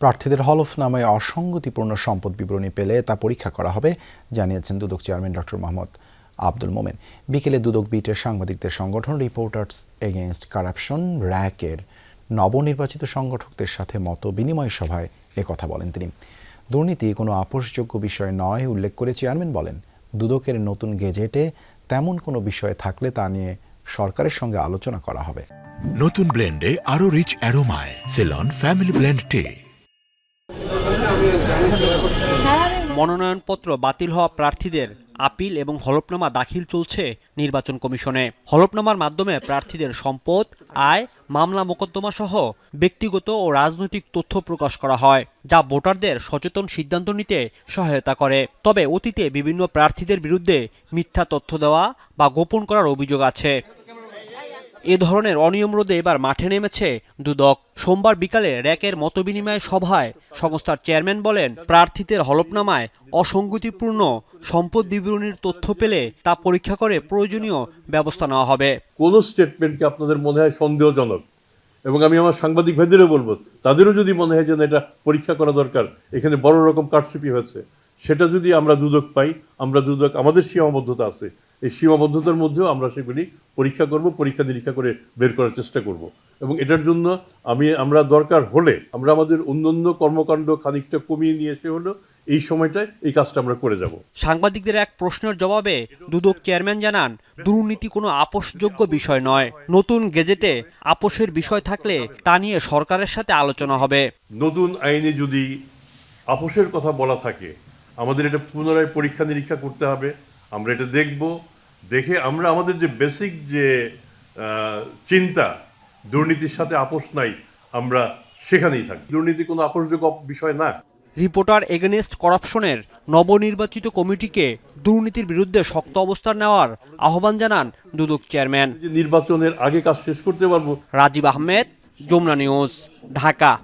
প্রার্থীদের হলফনামায় অসঙ্গতিপূর্ণ সম্পদ বিবরণী পেলে তা পরীক্ষা করা হবে, জানিয়েছেন দুদক চেয়ারম্যান ডক্টর মোহাম্মদ আব্দুল মোমেন। বিকেলে দুদক বিটের সাংবাদিকদের সংগঠন রিপোর্টার্স এগেইনস্ট কারাপশন র্যাকের নবনির্বাচিত সংগঠকদের সাথে মত বিনিময় সভায় একথা বলেন তিনি। দুর্নীতি কোনো আপোষযোগ্য বিষয় নয়, উল্লেখ করে চেয়ারম্যান বলেন, দুদকের নতুন গেজেটে তেমন কোনো বিষয় থাকলে তা নিয়ে সরকারের সঙ্গে আলোচনা করা হবে। নতুন ব্লেন্ডে আরও রিচ অ্যারোমায় সেলন ফ্যামিলি ব্লেন্ড টে মনোনয়নপত্র বাতিল হওয়া প্রার্থীদের আপিল এবং হলফনামা দাখিল চলছে নির্বাচন কমিশনে। হলফনামার মাধ্যমে প্রার্থীদের সম্পদ, আয়, মামলা মোকদ্দমা সহ ব্যক্তিগত ও রাজনৈতিক তথ্য প্রকাশ করা হয়, যা ভোটারদের সচেতন সিদ্ধান্ত নিতে সহায়তা করে। তবে অতীতে বিভিন্ন প্রার্থীদের বিরুদ্ধে মিথ্যা তথ্য দেওয়া বা গোপন করার অভিযোগ আছে। এ ধরনের অনিয়ম রোধে এবার মাঠে নেমেছে দুদক। সোমবার বিকালে র্যাকের মতবিনিময় সভায় সংস্থার চেয়ারম্যান বলেন, প্রার্থীদের হলফনামায় অসঙ্গতিপূর্ণ সম্পদ বিবরণীর তথ্য পেলে তা পরীক্ষা করে প্রয়োজনীয় ব্যবস্থা নেওয়া হবে। কোন স্টেটমেন্টকে আপনাদের মনে হয় সন্দেহজনক? এবং আমি আমার সাংবাদিক ভাইদেরও বলব, তাদেরও যদি মনে হয় যে এটা পরীক্ষা করা দরকার, এখানে বড় রকম কারচুপি হয়েছে, সেটা যদি আমরা দুদক পাই, আমরা দুদক, আমাদের সীমাবদ্ধতা আছে এই সীমাবদ্ধতার মধ্যেও আমরা সেগুলি পরীক্ষা করব পরীক্ষা নিরীক্ষা করে বের করার চেষ্টা করব। এবং এটার জন্য আমি আমরা দরকার হলে আমরা আমাদের অন্যান্য কর্মকাণ্ড খানিকটা কমিয়ে নিয়ে এসে হলো এই সময়টায় এই কাজটা আমরা করে যাব। সাংবাদিকদের এক প্রশ্নের জবাবে দুদক চেয়ারম্যান জানান দুর্নীতি কোনো আপোষযোগ্য বিষয় নয়। নতুন গেজেটে আপোষের বিষয় থাকলে তা নিয়ে সরকারের সাথে আলোচনা হবে। নতুন আইনে যদি আপোষের কথা বলা থাকে আমাদের এটা পুনরায় পরীক্ষা নিরীক্ষা করতে হবে। আমরা এটা দেখব। দেখে আমরা আমাদের যে বেসিক যে চিন্তা দুর্নীতির সাথে আপোষ নাই আমরা সেখানেই থাকি। দুর্নীতি কোনো আপোষযোগ্য বিষয় না। রিপোর্টার এগেনেস্ট করাপশনের নবনির্বাচিত কমিটিকে দুর্নীতির বিরুদ্ধে শক্ত অবস্থান নেওয়ার আহ্বান জানান দুদক চেয়ারম্যান। নির্বাচনের আগে কাজ শেষ করতে পারব। রাজীব আহমেদ যমুনা নিউজ ঢাকা।